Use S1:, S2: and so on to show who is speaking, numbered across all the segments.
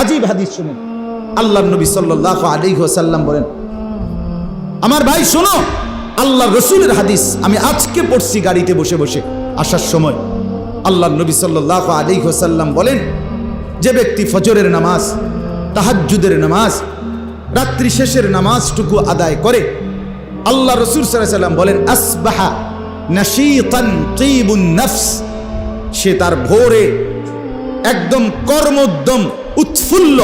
S1: আজীব হাদিস শুনেন আল্লাহ নবী সাল্লাহ আলী সাল্লাম বলেন, আমার ভাই, শোনো আল্লাহ রসুলের হাদিস আমি আজকে পড়ছি গাড়িতে বসে বসে। আসার সময় আল্লাহ নবী সাল্লাহ আলী সাল্লাম বলেন, যে ব্যক্তি ফজরের নামাজ, তাহাজ্জুদের নামাজ, রাত্রি শেষের নামাজটুকু আদায় করে, আল্লাহ রসুল সাল্লাম বলেন, আসবাহা সে তার ভোরে একদম কর্মোদ্যম উৎফুল্ল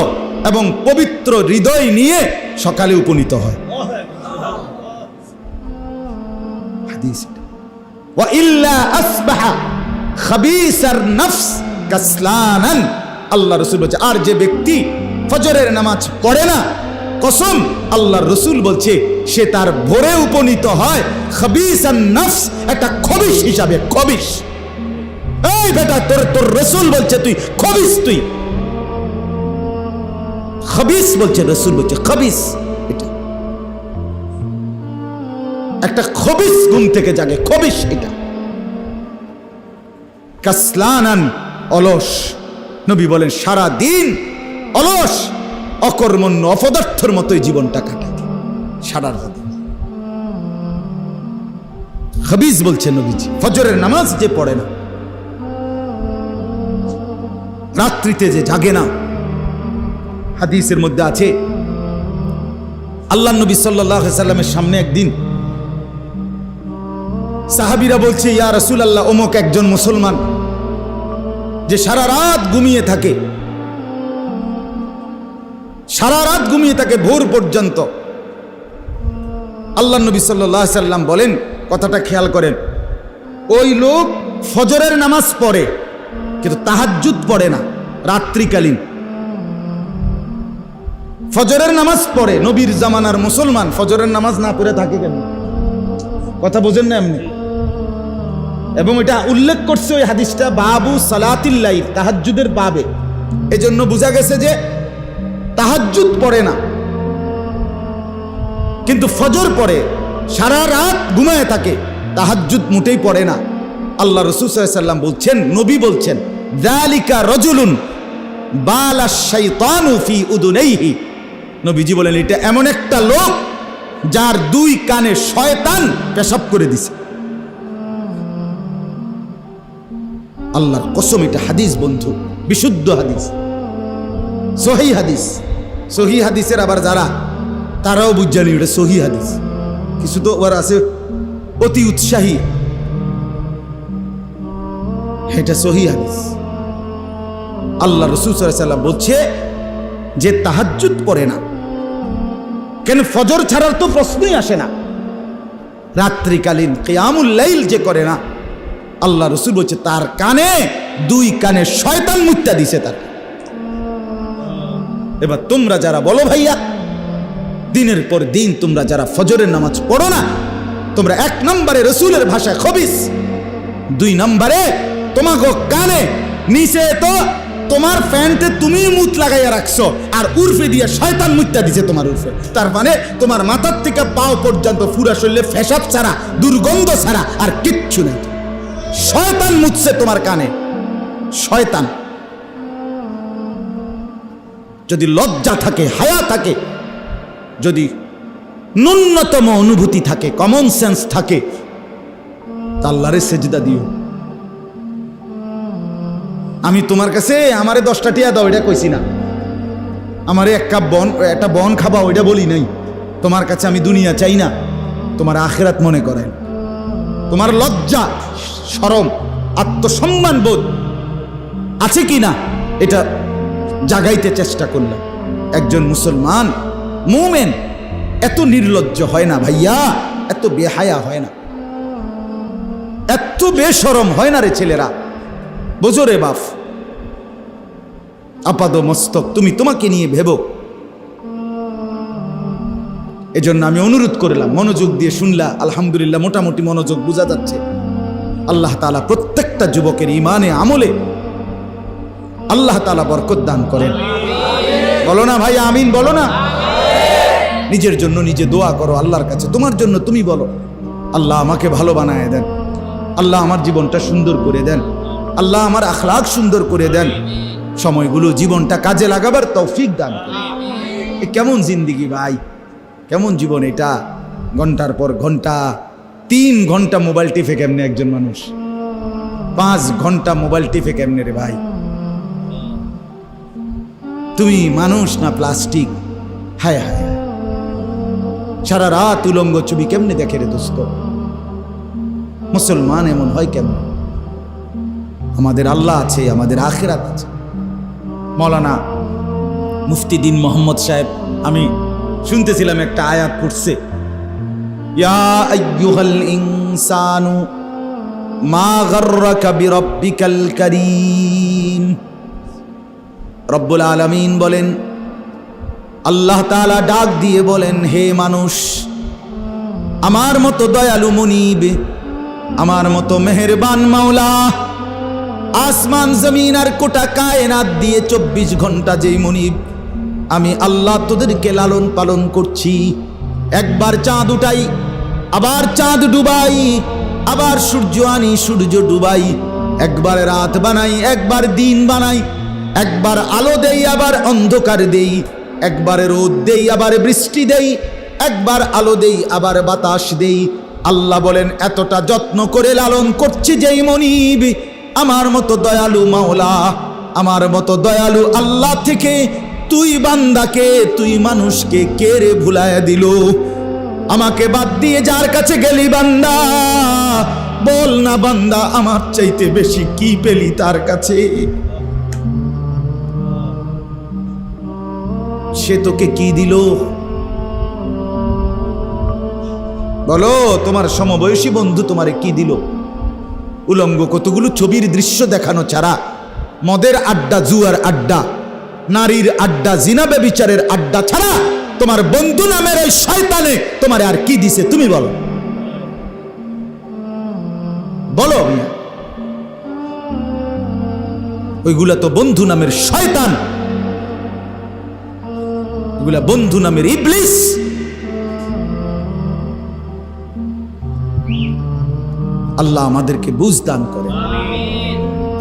S1: এবং পবিত্র হৃদয় নিয়ে সকালে উপনীত হয়। আল্লাহ রসুল বলছে, আর যে ব্যক্তি ফজরের নামাজ পড়ে না, কসম আল্লাহ রসুল বলছে, সে তার ভোরে উপনীত হয় খবিস নফস, একটা খবিস হিসাবে খবিস এই বেটা, তোর তোর রসুল বলছে, তুই খবিস তুই। খবিস বলছে, রসুল বলছে, খবিস। এটা। একটা খবিস ঘুম থেকে জাগে, খবিস এটা। কাসলানান অলস। নবী বলেন সারা দিন অলস, অকর্মণ্য, অপদার্থর মতোই জীবনটা কাটায় সারা রাত। খবিস বলছে নবীজি, ফজরের নামাজ যে পড়ে না, রাত্রিতে যে জাগে না হাদিসের মধ্যে আছে। আল্লাহ নবী সাল্লাহ সাল্লামের সামনে একদিন সাহাবিরা বলছে, ইয়া রসুল আল্লাহ অমুক একজন মুসলমান যে সারা রাত ঘুমিয়ে থাকে। সারা রাত ঘুমিয়ে থাকে ভোর পর্যন্ত। আল্লাহ নবী সাল্লাহ সাল্লাম বলেন, কথাটা খেয়াল করেন, ওই লোক ফজরের নামাজ পড়ে, কিন্তু তাহাজ্জুদ পড়ে না, রাত্রিকালীন। ফজরের নামাজ পড়ে, নবীর জামানার মুসলমান, ফজরের নামাজ না পড়ে থাকে কেন? কথা বোঝেন না এমনি? এবং এটা উল্লেখ করছে ওই হাদিসটা, বাবু সালাতিল্লাই তাহাজ্জুদের বাবে। এজন্য বোঝা গেছে যে তাহাজ্জুদ পড়ে না। কিন্তু ফজর পড়ে, সারা রাত ঘুমায় থাকে, তাহাজ্জুদ মোটেই পড়ে না। আল্লাহ রসুল সাল্লাম বলছেন, নবী বলছেন দালিকা রজুলুন বালা শাইতানু ফি উদুনাইহি। নবীজি বলেন, এটা এমন একটা লোক যার দুই কানে শয়তান পেশাব করে দিছে। আল্লাহর কসম, এটা হাদিস বন্ধু, বিশুদ্ধ হাদিস, সহি হাদিস। সহি হাদিসের আবার যারা, তারাও বুঝজানি ওটা সহি হাদিস। কিছু তো ওর আছে অতি উৎসাহী। এটা সহি হাদিস। আল্লাহ রসুল সাল্লাম বলছে যে তাহাজ্জুদ পড়ে না। কেন ফজর ছাড়ার তো প্রশ্নই আসে না? রাত্রিকালীন কেয়ামুল লাইল যে করে না, আল্লাহ রসুল বলছে, তার কানে, দুই কানে শয়তান মুত্যা দিছে তার। এবার তোমরা যারা বলো ভাইয়া, দিনের পর দিন তোমরা যারা ফজরের নামাজ পড়ো না, তোমরা এক নম্বরে রসুলের ভাষায় খবিস, দুই নম্বরে তোমাকে কানে নিচে তো তোমার প্যান্টে তুমি মুত লাগাইয়া রাখছো, আর উর্ফে দিয়ে শয়তান মুত্যা দিছে তোমার উর্ফে। তার মানে তোমার মাথার থেকে পাও পর্যন্ত পুরা শরীরে ফেসাব ছাড়া, দুর্গন্ধ ছাড়া আর কিচ্ছু নেই। শয়তান মুতছে তোমার কানে। শয়তান। যদি লজ্জা থাকে, হায়া থাকে, যদি ন্যূনতম অনুভূতি থাকে কমন সেন্স থাকে তা আল্লাহরে সেজদা দিও। আমি তোমার কাছে আমারে দশটা টিয়া দাও, এটা কইছি না। আমারে এক কাপ বন, একটা বন খাবা, ওইটা বলি নাই। তোমার কাছে আমি দুনিয়া চাই না, তোমার আখেরাত মনে করেন। তোমার লজ্জা সরম আত্মসম্মান বোধ আছে কি না, এটা জাগাইতে চেষ্টা করলাম। একজন মুসলমান, মুমেন, এত নির্লজ্জ হয় না ভাইয়া, এত বেহায়া হয় না। এত বেসরম হয় না রে ছেলেরা। বোঝো রে বাপ। আপাদ মস্তক, তুমি তোমাকে নিয়ে ভেবো। এজন্য আমি অনুরোধ করলাম, মনোযোগ দিয়ে শুনলা, আলহামদুলিল্লাহ মোটামুটি মনোযোগ বোঝা যাচ্ছে। আল্লাহ তালা প্রত্যেকটা যুবকের ইমানে আমলে আল্লাহ তালা বরকত দান করেন। বলো না ভাই, আমিন বলো না? নিজের জন্য নিজে দোয়া করো, আল্লাহর কাছে। তোমার জন্য তুমি বলো, আল্লাহ আমাকে ভালো বানায় দেন। আল্লাহ আমার জীবনটা সুন্দর করে দেন। আল্লাহ আমার আখলাক সুন্দর করে দেন। সময়গুলো জীবনটা কাজে লাগাবার তৌফিক দান এ কেমন জিন্দিগি ভাই? কেমন জীবন এটা? ঘণ্টার পর ঘণ্টা, তিন ঘণ্টা মোবাইল টিপে কেমনে একজন মানুষ? পাঁচ ঘণ্টা মোবাইল টিপে কেমনে রে ভাই? তুমি মানুষ না প্লাস্টিক? হায় হায়। সারা রাত উলঙ্গ ছবি কেমনে দেখে রে দোস্ত? মুসলমান এমন হয় কেমন? আমাদের আল্লাহ আছে, আমাদের আখেরাত আছে। মৌলানা মুফতি দিন মোহাম্মদ সাহেব, আমি শুনতেছিলাম একটা আয়াত পড়ছে। ইনসানু মা গাররাকা বিরাব্বিকাল কারীম। রব্বুল আলামিন বলেন, আল্লাহ তাআলা ডাক দিয়ে বলেন, হে মানুষ, আমার মতো দয়ালু মুনিব, আমার মতো মেহেরবান মাওলা আসমান, জমিন আর কোটা কায়নাত দিয়ে চব্বিশ ঘণ্টা যেই মুনিব, আমি আল্লাহ তোদেরকে লালন পালন করছি। একবার চাঁদ উঠাই, আবার চাঁদ ডুবাই, আবার সূর্য আনি, সূর্য ডুবাই। একবার রাত বানাই, একবার দিন বানাই, একবার আলো দেই, আবার অন্ধকার দেই। একবার রোদ দেই, আবার বৃষ্টি দেই, একবার আলো দেই, আবার বাতাস দেই। আল্লাহ বলেন, এতটা যত্ন করে লালন করছি যেই মনিব আমার মতো দয়ালু মাওলা, আমার মতো দয়ালু আল্লাহ থেকে তুই বান্দাকে, তুই মানুষকে কে রে ভুলায় দিল? আমাকে বাদ দিয়ে যার কাছে গেলি বান্দা, বল না বান্দা, আমার চাইতে বেশি কি পেলি তার কাছে? সে তোকে কি দিল? বলো, তোমার সমবয়সী বন্ধু তোমারে কি দিল? উলঙ্গ কতগুলো ছবির দৃশ্য দেখানো ছাড়া, মদের আড্ডা, জুয়ার আড্ডা, নারীর আড্ডা জিনাবে বিচারের আড্ডা ছাড়া তোমার বন্ধু নামের ওই শয়তানে তোমার আর কি দিছে তুমি বলো। বলো। ওইগুলা তো বন্ধু নামের শয়তান। এগুলা বন্ধু নামের ইবলিস। আল্লাহ আমাদেরকে বুঝ দান করে।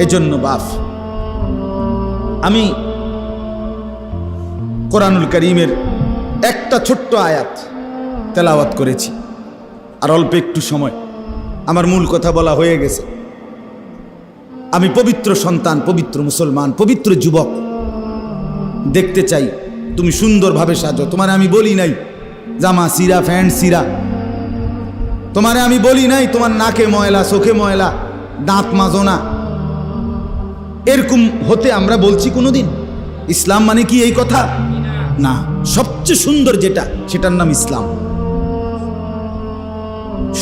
S1: এজন্য বাপ, আমি কোরআনুল করিমের একটা ছোট্ট আয়াত তেলাওয়াত করেছি। আর অল্প একটু সময়। আমার মূল কথা বলা হয়ে গেছে। আমি পবিত্র সন্তান, পবিত্র মুসলমান, পবিত্র যুবক। দেখতে চাই, তুমি সুন্দরভাবে সাজো। তোমার আমি বলি নাই, জামা, সিরা ফ্যান্ট সিরা। তোমারে আমি বলি নাই, তোমার নাকে ময়লা, চোখে ময়লা, দাঁত মাজো না এরকম হতে আমরা বলছি কোনোদিন? ইসলাম মানে কি এই কথা? না, সবচেয়ে সুন্দর যেটা, সেটার নাম ইসলাম।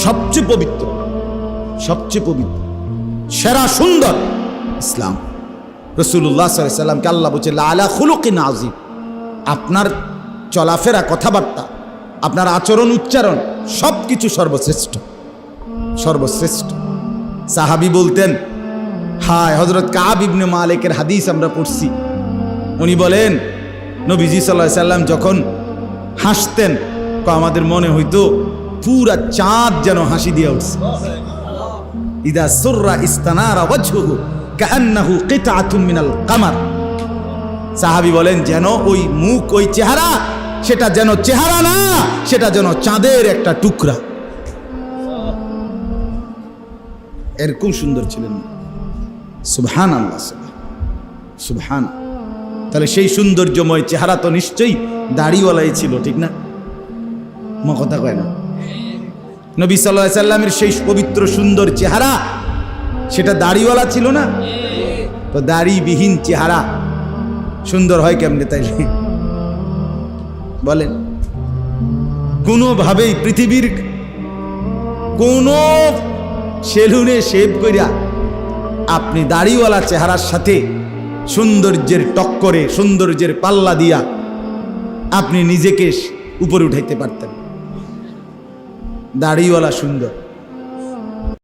S1: সবচেয়ে পবিত্র সবচেয়ে পবিত্র, সেরা সুন্দর ইসলাম। রসুল্লাহ সাল্লামকে আল্লাহ বলছে লালা খুলুকিন আজিম আপনার চলাফেরা, কথাবার্তা, আপনার আচরণ, উচ্চারণ সব কিছু সর্বশ্রেষ্ঠ। সর্বশ্রেষ্ঠ। সাহাবি বলতেন, হায় হজরত কাব ইবনে মালিকের হাদিস আমরা পড়ছি। উনি বলেন, নবীজি সাল্লাহ সাল্লাম যখন হাসতেন আমাদের মনে হইতো পুরা চাঁদ যেন হাসি দিয়ে উঠছে। ইদা সুররা ইস্তানারা ওয়াজহুহু কাআন্নাহু কিতআতুম মিনাল কামার। সাহাবী বলেন, যেন ওই মুখ, ওই চেহারা সেটা যেন চেহারা না, সেটা যেন চাঁদের একটা টুকরা। এরকম সুন্দর ছিলেন। সুবহান আল্লাহ সুবহান। তাহলে সেই সৌন্দর্যময় চেহারা তো নিশ্চয়ই দাড়িওয়ালাই ছিল, ঠিক না? মা কথা কয় না। নবী সাল্লাহ সাল্লামের সেই পবিত্র সুন্দর চেহারা, সেটা দাড়িওয়ালা ছিল না? তো দাড়িবিহীন চেহারা সুন্দর হয় কেমনে তাইলে? বলেন। কোনোভাবেই পৃথিবীর কোনো সেলুনে শেভ করিয়া আপনি দাড়িওয়ালা চেহারার সাথে সৌন্দর্যের টক্করে, সৌন্দর্যের পাল্লা দিয়া আপনি নিজেকে উপরে উঠাইতে পারতেন। দাড়িওয়ালা সুন্দর।